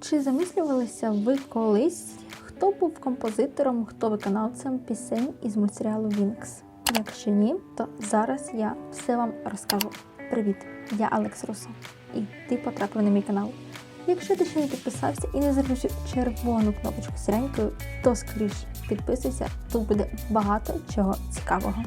Чи замислювалися ви колись, хто був композитором, хто виконавцем пісень із мультсеріалу Вінкс? Якщо ні, то зараз я все вам розкажу. Привіт, я Алекс Руса, і ти потрапив на мій канал. Якщо ти ще не підписався і не зробив червону кнопочку сіренькою, то скоріш підписуйся, тут буде багато чого цікавого.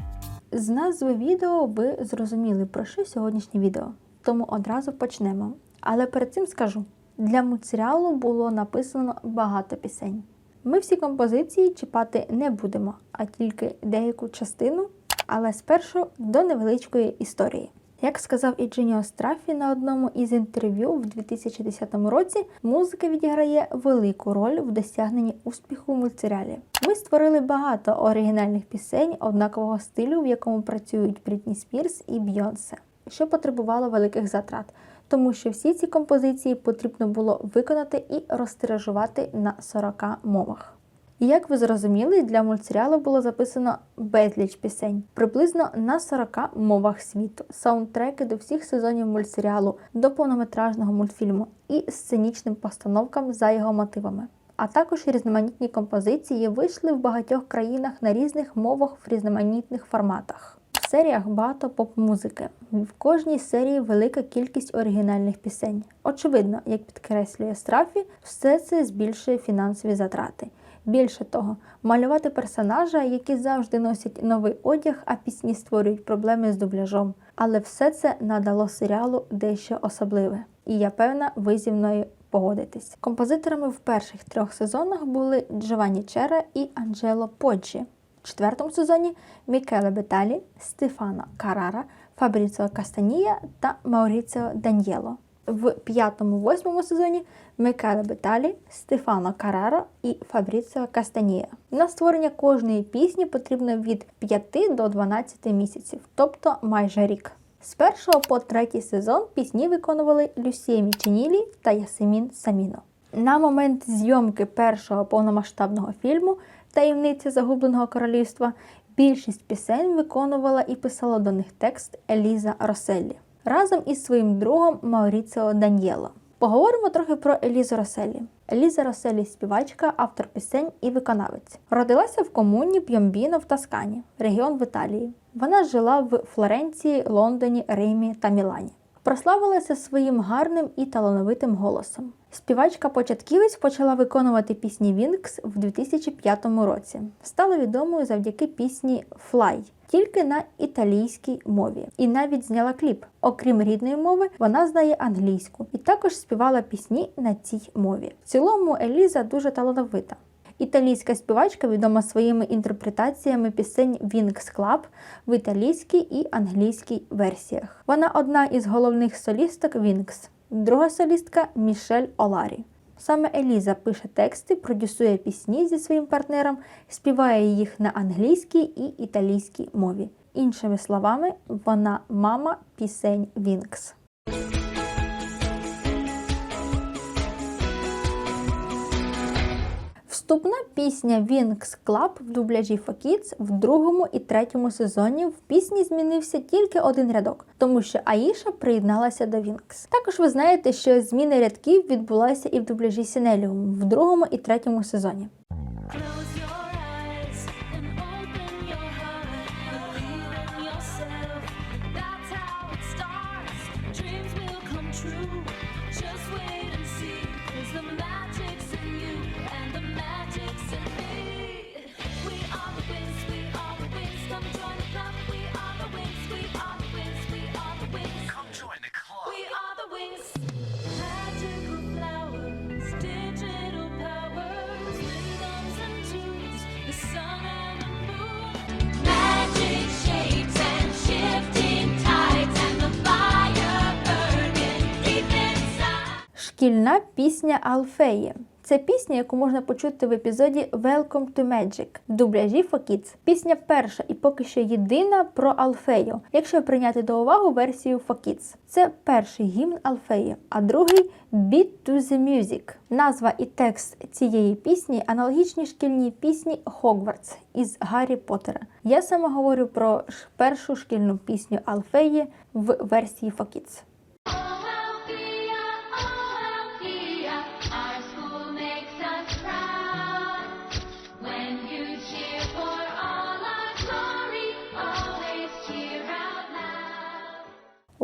З назви відео ви зрозуміли, про що сьогоднішнє відео, тому одразу почнемо. Але перед цим скажу: для мультсеріалу було написано багато пісень. Ми всі композиції чіпати не будемо, а тільки деяку частину, але спершу до невеличкої історії. Як сказав Іджиніо Страфі на одному із інтерв'ю в 2010 році, музика відіграє велику роль в досягненні успіху в мультсеріалі. Ми створили багато оригінальних пісень однакового стилю, в якому працюють Брітні Спірс і Бйонсе, що потребувало великих затрат, тому що всі ці композиції потрібно було виконати і розтиражувати на 40 мовах. І як ви зрозуміли, для мультсеріалу було записано безліч пісень, приблизно на 40 мовах світу, саундтреки до всіх сезонів мультсеріалу, до повнометражного мультфільму і сценічним постановкам за його мотивами. А також різноманітні композиції вийшли в багатьох країнах на різних мовах в різноманітних форматах. В серіях багато поп-музики. В кожній серії велика кількість оригінальних пісень. Очевидно, як підкреслює Страфі, все це збільшує фінансові затрати. Більше того, малювати персонажа, які завжди носять новий одяг, а пісні створюють проблеми з дубляжом. Але все це надало серіалу дещо особливе. І я певна, ви зі мною погодитесь. Композиторами в перших трьох сезонах були Джованні Чера і Анджело Поджі. Четвертому сезоні Мікеле Беталі, Стефано Карара, Фабріціо Кастанія та Мауріціо Даньєло. В п'ятому-восьмому сезоні Микеле Беталі, Стефано Караро і Фабріціо Кастанія. На створення кожної пісні потрібно від 5 до 12 місяців, тобто майже рік. З першого по третій сезон пісні виконували Люсія Міченілі та Ясемін Саміно. На момент зйомки першого повномасштабного фільму Таємниця загубленого королівства більшість пісень виконувала і писала до них текст Еліза Роселлі разом із своїм другом Мауріціо Даньєло. Поговоримо трохи про Елізу Роселі. Еліза Роселі співачка, автор пісень і виконавець. Родилася в комуні П'йомбіно в Тоскані, регіон в Італії. Вона жила в Флоренції, Лондоні, Римі та Мілані. Прославилася своїм гарним і талановитим голосом. Співачка початківець почала виконувати пісні Вінкс в 2005 році. Стала відомою завдяки пісні Fly, тільки на італійській мові, і навіть зняла кліп. Окрім рідної мови, вона знає англійську і також співала пісні на цій мові. В цілому Еліза дуже талановита. Італійська співачка відома своїми інтерпретаціями пісень Wings Club в італійській і англійській версіях. Вона одна із головних солісток Wings. Друга солістка Мішель Оларі. Саме Еліза пише тексти, продюсує пісні зі своїм партнером, співає їх на англійській і італійській мові. Іншими словами, вона мама пісень Вінкс. Вступна пісня Wings Club в дубляжі For Kids в другому і третьому сезоні в пісні змінився тільки один рядок, тому що Аїша приєдналася до Wings. Також ви знаєте, що зміни рядків відбулася і в дубляжі Сінеліум в другому і третьому сезоні. Шкільна пісня Алфеї. Це пісня, яку можна почути в епізоді Welcome to Magic дубляжі For Kids. Пісня перша і поки що єдина про Алфею, якщо прийняти до уваги версію For Kids. Це перший гімн Алфеї, а другий Beat to the Music. Назва і текст цієї пісні аналогічні шкільній пісні Хогвартс із Гаррі Поттера. Я саме говорю про першу шкільну пісню Алфеї в версії For Kids.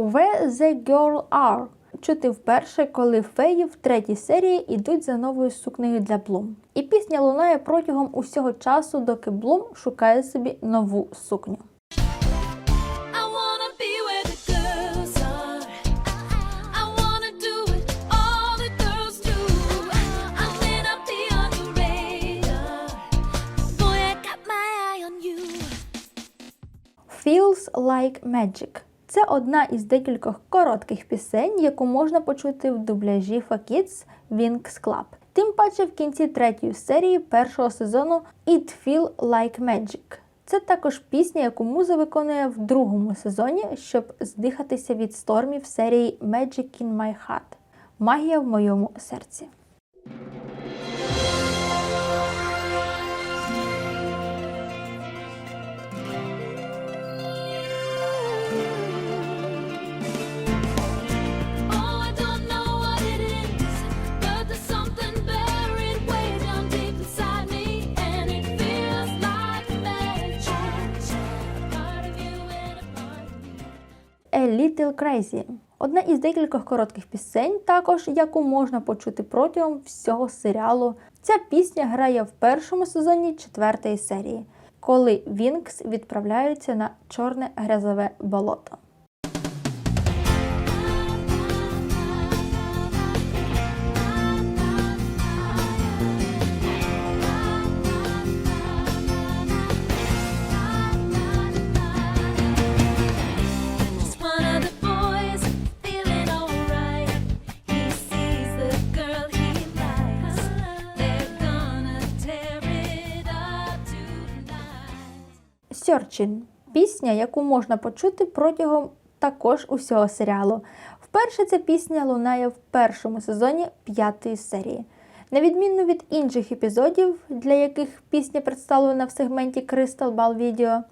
Where the Girl Are чути вперше, коли феї в третій серії йдуть за новою сукнею для Блум. І пісня лунає протягом усього часу, доки Блум шукає собі нову сукню. Feels Like Magic. Це одна із декількох коротких пісень, яку можна почути в дубляжі For Kids Wings Club. Тим паче в кінці третьої серії першого сезону It Feel Like Magic. Це також пісня, яку муза виконує в другому сезоні, щоб здихатися від стормів серії Magic in My Heart. Магія в моєму серці. Little Crazy. Одна із декількох коротких пісень, також яку можна почути протягом всього серіалу. Ця пісня грає в першому сезоні четвертої серії, коли Вінкс відправляються на чорне грязове болото. Searching – пісня, яку можна почути протягом також усього серіалу. Вперше ця пісня лунає в першому сезоні п'ятої серії. На відміну від інших епізодів, для яких пісня представлена в сегменті Crystal Ball Video,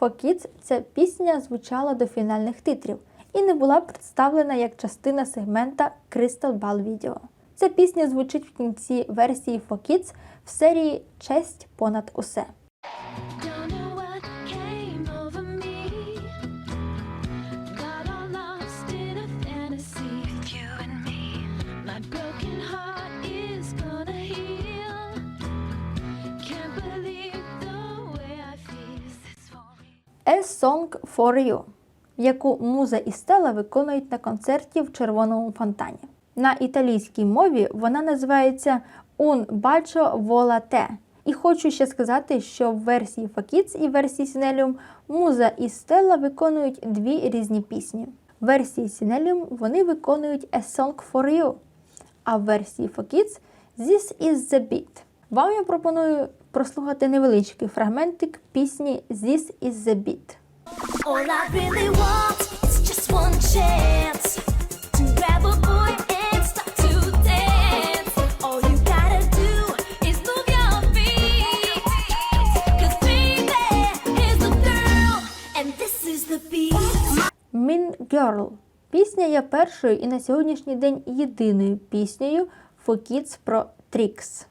For Kids ця пісня звучала до фінальних титрів і не була представлена як частина сегмента Crystal Ball Video. Ця пісня звучить в кінці версії For Kids в серії Честь понад усе. A Song for You, яку муза і Стела виконують на концерті в червоному фонтані. На італійській мові вона називається Un bacio vola te. І хочу ще сказати, що в версії Kids і версії Sinellium муза і Стелла виконують дві різні пісні. В версії Sinellium вони виконують A Song for You, а в версії Kids This is the Beat. Вам я пропоную прослухати невеличкий фрагментик пісні This is the Beat. All I really want is just one chance to grab a boy and start to dance. All you gotta do is move your feet. 'Cause baby, here's the girl, and this is the beat. Mean Girl. Пісня є першою і на сьогоднішній день єдиною піснею For Kids про Трікс.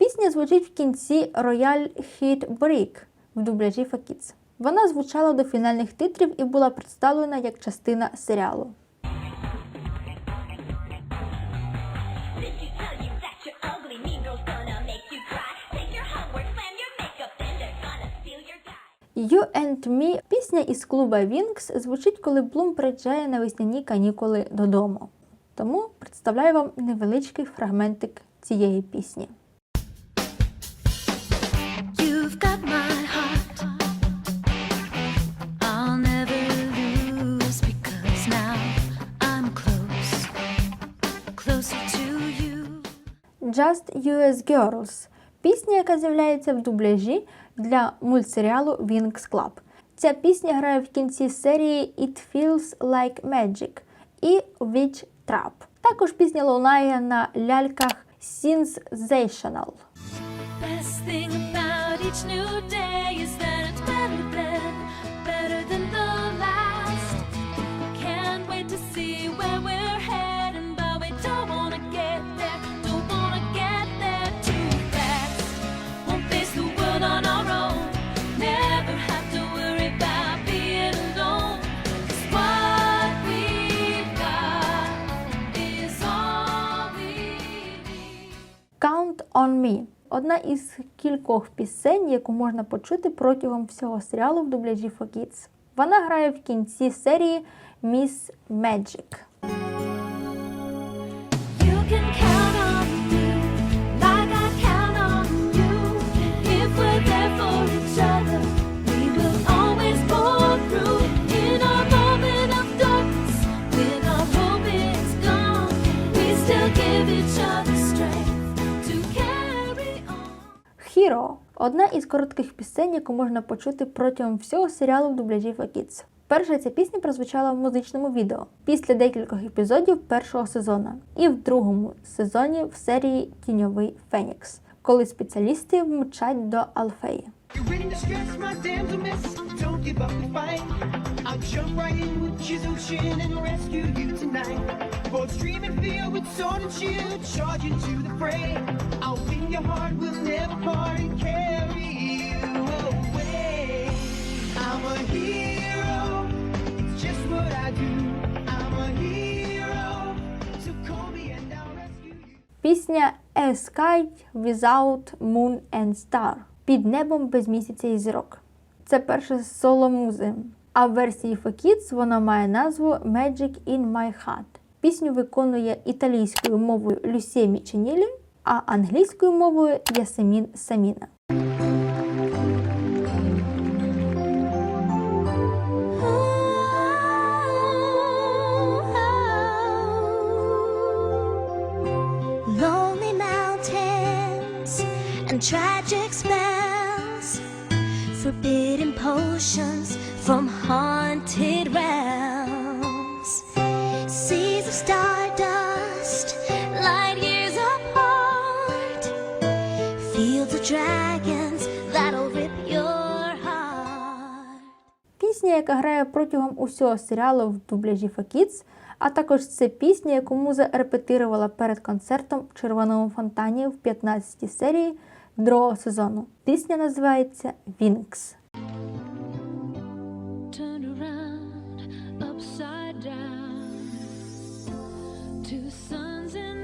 Пісня звучить в кінці Royal Hit Break в дубляжі Kids. Вона звучала до фінальних титрів і була представлена як частина серіалу. You and Me пісня із клуба Wings звучить, коли Блум приїжджає на весняні канікули додому. Тому представляю вам невеличкий фрагментик цієї пісні. Just US Girls пісня, яка з'являється в дубляжі для мультсеріалу Wings Club. Ця пісня грає в кінці серії It Feels Like Magic і Witch Trap. Також пісня лунає на ляльках Sensational. Best thing about each new day is that it's better on Me. Одна із кількох пісень, яку можна почути протягом всього серіалу в дубляжі for Kids. Вона грає в кінці серії Miss Magic. Одна із коротких пісень, яку можна почути протягом всього серіалу в дубляжі Kids. Перша ця пісня прозвучала в музичному відео після декількох епізодів першого сезону і в другому сезоні в серії Тіньовий Фенікс, коли спеціалісти вмчать до Алфеї. I'll jump right in with chisel chin and rescue you tonight. Both stream and field with shield, charge into the fray. I'll win your heart, we'll never part and carry you away. I'm a hero, it's just what I do. I'm a hero, so call me and I'll rescue you. Пісня A Sky Without Moon and Star під небом без місяця і зірок. Це перше соло музи. А в версії for Kids вона має назву Magic in My Heart. Пісню виконує італійською мовою Люсія Міченілі, а англійською мовою Ясемін Саміна. Tragic spells, forbidden potions from haunted realms, яка грає протягом усього серіалу в дубляжі Kids, а також це пісня, яку муза репетирувала перед концертом в Червоному фонтані в 15-й серії другого сезону. Пісня називається down. Two suns in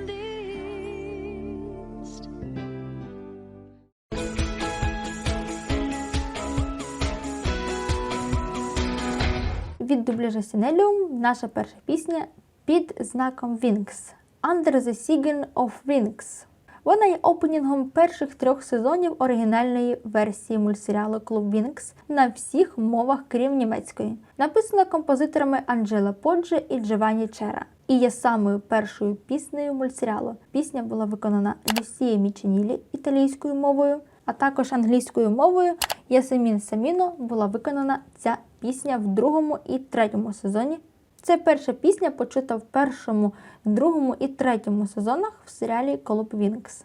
Від дубляжа Сінеліум наша перша пісня під знаком Wings Under the Sign of Wings. Вона є опенінгом перших трьох сезонів оригінальної версії мультсеріалу Клуб Вінкс на всіх мовах, крім німецької. Написана композиторами Анджела Поджі і Джованні Чера. І є самою першою піснею мультсеріалу. Пісня була виконана Люсією Міченілі італійською мовою, а також англійською мовою Ясемін Саміно була виконана ця пісня в другому і третьому сезоні. Це перша пісня, почута в першому, другому і третьому сезонах в серіалі Колоб Вінкс.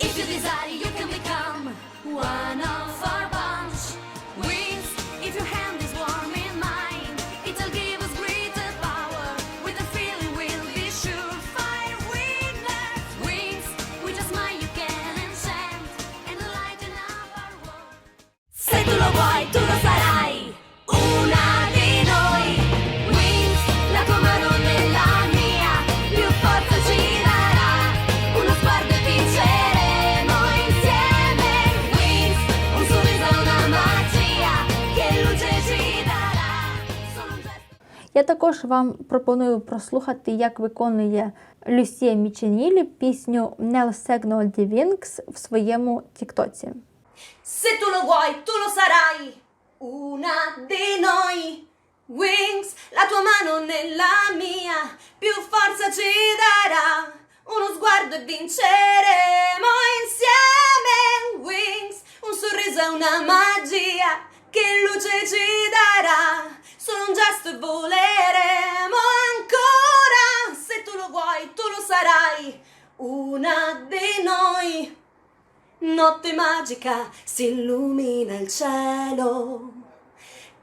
If Я також вам пропоную прослухати, як виконує Люсія Міченілі пісню Nel Segno di Wings в своєму тіктоці. Se tu lo vuoi, tu lo sarai una di noi. Wings, la tua mano nella mia, più forza ci darà. Uno sguardo e vinceremo insieme. Wings, un sorriso e una magia che luce ci darà. Solo un gesto e voleremo ancora. Se tu lo vuoi, tu lo sarai una di noi. Notte magica si illumina il cielo.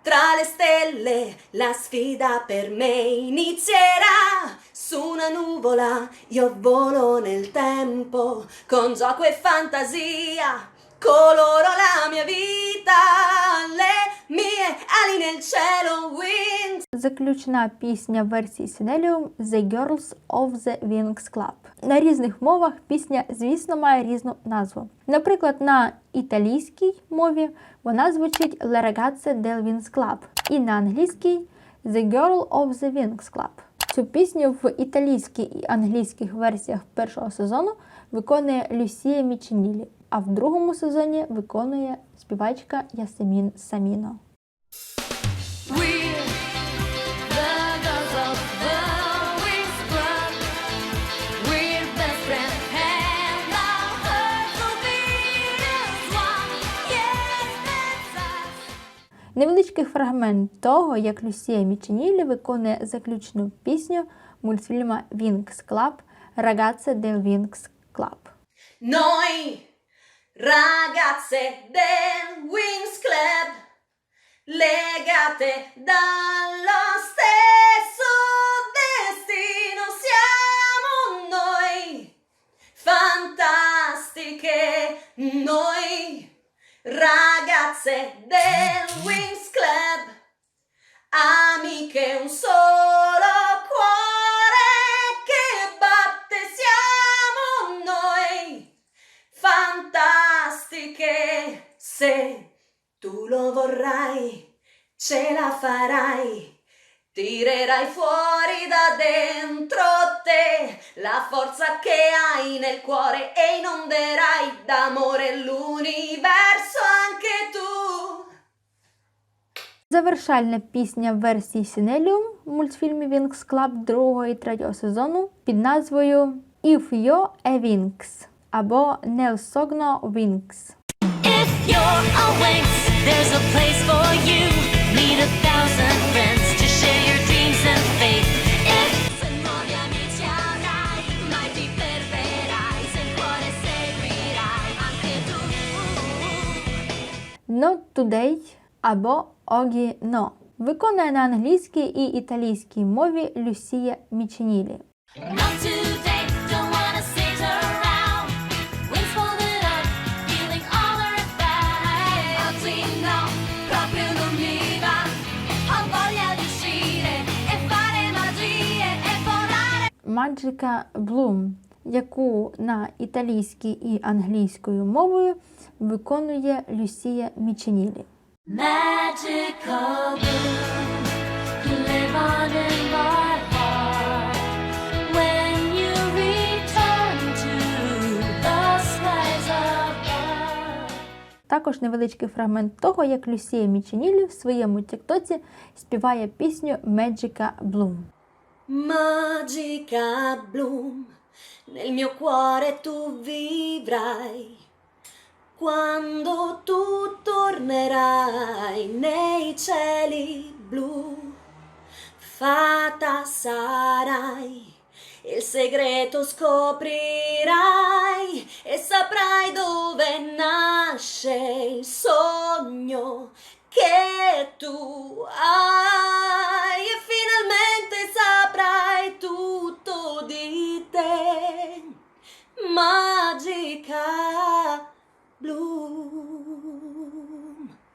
Tra le stelle la sfida per me inizierà. Su una nuvola io volo nel tempo con gioco e fantasia. Coloro la mia vita, le mie ali nel cielo, wings. Заключна пісня версії Синеліум The Girls of the Wings Club. На різних мовах пісня, звісно, має різну назву. Наприклад, на італійській мові вона звучить Le ragazze del Wings Club і на англійській The Girl of the Wings Club. Цю пісню в італійській і англійських версіях першого сезону виконує Люсія Міченілі, а в другому сезоні виконує співачка Ясемін Саміно. Невеличкий фрагмент того, як Люсія Міченілі виконує заключну пісню мультфільма Wings Club Ragazze del Wings Club. Noi, ragazze del Wings Club, legate dallo stesso destino, siamo noi, fantastiche noi, ragazze del Wings Club, amiche un solo vorrai, ce la farai. Tirerai fuori da dentro te la forza che hai nel cuore e inonderai d'amore l'universo anche tu. Завершальна пісня в версії Синеліум в мультфільмі Wings Club другого і третього сезону під назвою If You're a Wings або Nel Sogno Wings. If you're a Winx, there's a place for you. Meet a thousand friends to share your dreams and faith. Not Today або Огі Но. Виконує на англійській і італійській мові Люсія Міченілі. Not today, Magica Bloom, яку на італійській і англійською мовою виконує Люсія Міченілі. Magical bloom, you live on in my heart. When you return to the skies above. Також невеличкий фрагмент того, як Люсія Міченілі в своєму тіктоці співає пісню Magica Bloom. Magica bloom, nel mio cuore tu vivrai. Quando tu tornerai nei cieli blu, fata sarai, il segreto scoprirai e saprai dove nasce il sogno che tu hai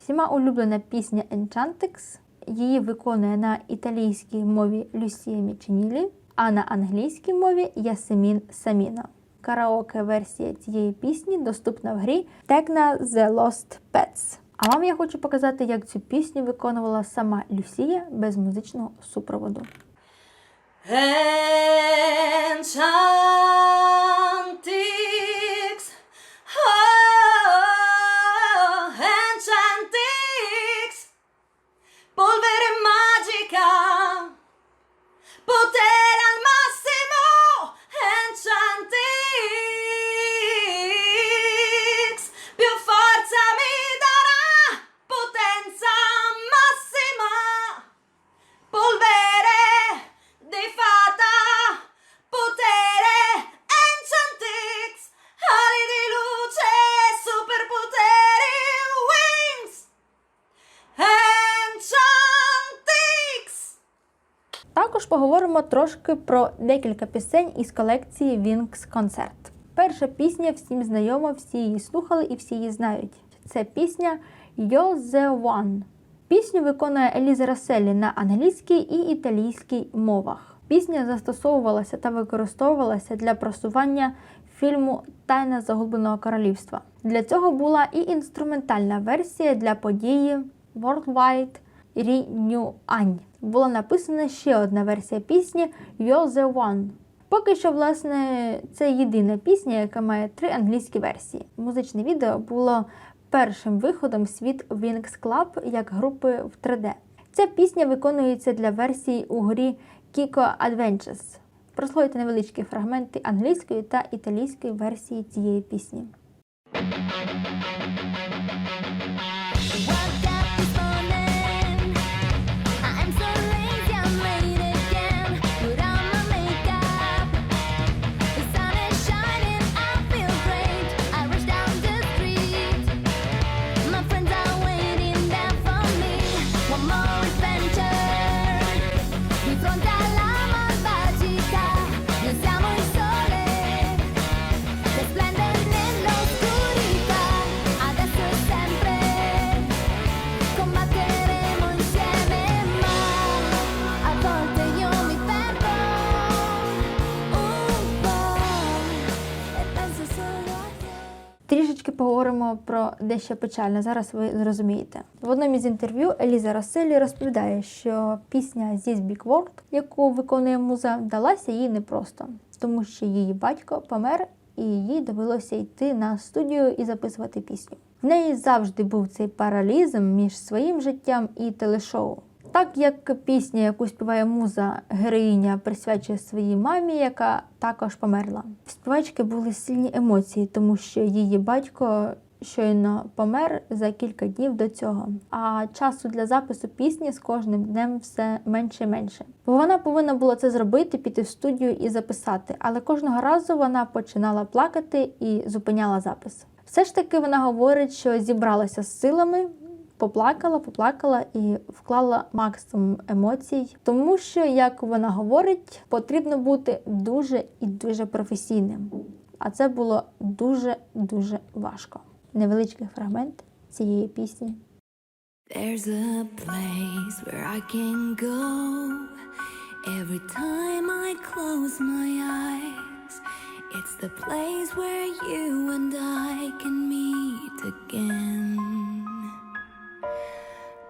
Всіма улюблена пісня Enchantrix. Її виконує на італійській мові Люсія Міченілі, а на англійській мові Ясемін Саміно. Караоке-версія цієї пісні доступна в грі Tecna The Lost Pets. А вам я хочу показати, як цю пісню виконувала сама Люсія без музичного супроводу. Enchantix, polvere mai поговоримо трошки про декілька пісень із колекції Wings Concert. Перша пісня всім знайома, всі її слухали і всі її знають. Це пісня You're the One. Пісню виконує Еліза Расселі на англійській і італійській мовах. Пісня застосовувалася та використовувалася для просування фільму Тайна загубленого королівства. Для цього була і інструментальна версія для події Worldwide Renew Була написана ще одна версія пісні You're the One. Поки що, власне, це єдина пісня, яка має три англійські версії. Музичне відео було першим виходом в світ Wings Club як групи в 3D. Ця пісня виконується для версії у грі Kiko Adventures. Прослухайте невеличкі фрагменти англійської та італійської версії цієї пісні. Дещо печальне. Зараз ви зрозумієте. В одному із інтерв'ю Еліза Расселі розповідає, що пісня This Big World, яку виконує муза, далася їй непросто, тому що її батько помер, і їй довелося йти на студію і записувати пісню. В неї завжди був цей паралізм між своїм життям і телешоу. Так як пісня, яку співає муза, героїня присвячує своїй мамі, яка також померла. В співачки були сильні емоції, тому що її батько щойно помер за кілька днів до цього. А часу для запису пісні з кожним днем все менше і менше. Бо вона повинна була це зробити, піти в студію і записати, але кожного разу вона починала плакати і зупиняла запис. Все ж таки вона говорить, що зібралася з силами, поплакала, поплакала і вклала максимум емоцій, тому що, як вона говорить, потрібно бути дуже і дуже професійним. А це було дуже дуже важко. Невеличкий фрагмент цієї пісні. There's a place where I can go every time I close my eyes. It's the place where you and I can meet again.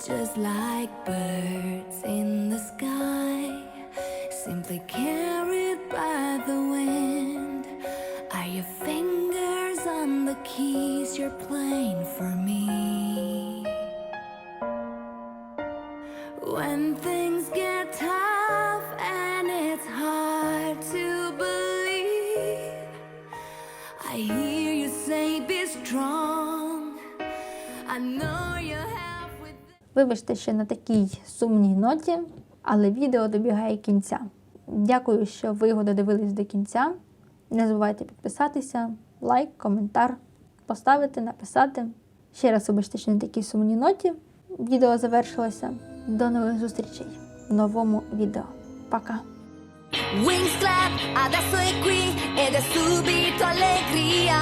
Just like birds in the sky, simply carried by the wind. Are your fingers on The keys you're playing for me? When things get tough and it's hard to believe, I hear you say, Be strong. I know you have with. Вибачте, що на такій сумній ноті, але відео добігає кінця. Дякую, що ви його додивились до кінця. Не забувайте підписатися, лайк, коментар, поставити, написати. Ще раз вибачте, що на такій сумній ноті відео завершилося. До нових зустрічей в новому відео. Пока! Wings clap, adesso è qui ed è subito allegria.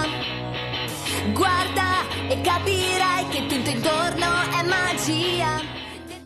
Guarda e capirai che tutto intorno è magia.